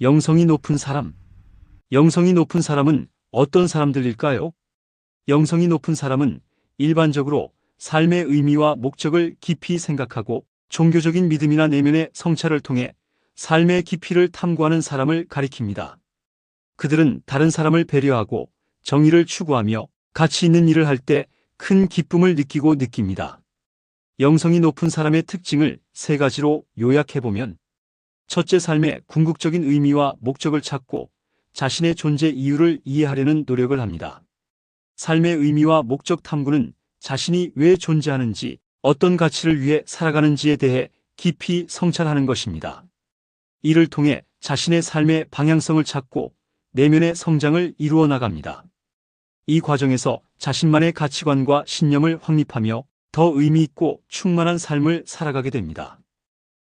영성이 높은 사람. 영성이 높은 사람은 어떤 사람들일까요? 영성이 높은 사람은 일반적으로 삶의 의미와 목적을 깊이 생각하고 종교적인 믿음이나 내면의 성찰을 통해 삶의 깊이를 탐구하는 사람을 가리킵니다. 그들은 다른 사람을 배려하고 정의를 추구하며 가치 있는 일을 할 때 큰 기쁨을 느끼고 느낍니다. 영성이 높은 사람의 특징을 세 가지로 요약해보면 첫째 삶의 궁극적인 의미와 목적을 찾고 자신의 존재 이유를 이해하려는 노력을 합니다. 삶의 의미와 목적 탐구는 자신이 왜 존재하는지, 어떤 가치를 위해 살아가는지에 대해 깊이 성찰하는 것입니다. 이를 통해 자신의 삶의 방향성을 찾고 내면의 성장을 이루어 나갑니다. 이 과정에서 자신만의 가치관과 신념을 확립하며 더 의미 있고 충만한 삶을 살아가게 됩니다.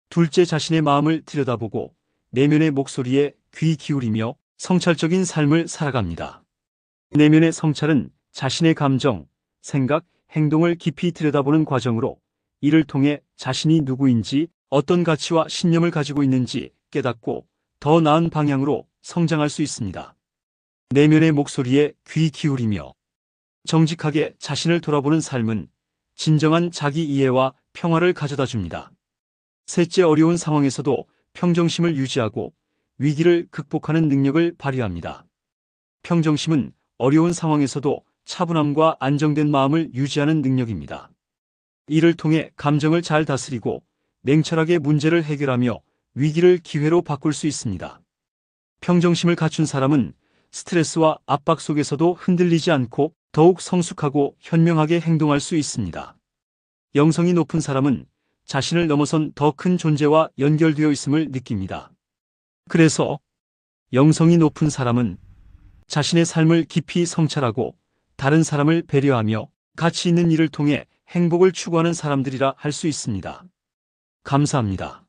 둘째 자신의 마음을 들여다보고 내면의 목소리에 귀 기울이며 성찰적인 삶을 살아갑니다. 내면의 성찰은 자신의 감정, 생각, 행동을 깊이 들여다보는 과정으로 이를 통해 자신이 누구인지 어떤 가치와 신념을 가지고 있는지 깨닫고 더 나은 방향으로 성장할 수 있습니다. 내면의 목소리에 귀 기울이며 정직하게 자신을 돌아보는 삶은 진정한 자기 이해와 평화를 가져다 줍니다. 셋째 어려운 상황에서도 평정심을 유지하고 위기를 극복하는 능력을 발휘합니다. 평정심은 어려운 상황에서도 차분함과 안정된 마음을 유지하는 능력입니다. 이를 통해 감정을 잘 다스리고 냉철하게 문제를 해결하며 위기를 기회로 바꿀 수 있습니다. 평정심을 갖춘 사람은 스트레스와 압박 속에서도 흔들리지 않고 더욱 성숙하고 현명하게 행동할 수 있습니다. 영성이 높은 사람은 자신을 넘어선 더 큰 존재와 연결되어 있음을 느낍니다. 그래서 영성이 높은 사람은 자신의 삶을 깊이 성찰하고 다른 사람을 배려하며 가치 있는 일을 통해 행복을 추구하는 사람들이라 할 수 있습니다. 감사합니다.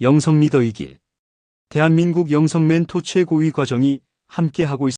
영성 리더이길. 대한민국 영성 멘토 최고위 과정이 함께하고 있습니다.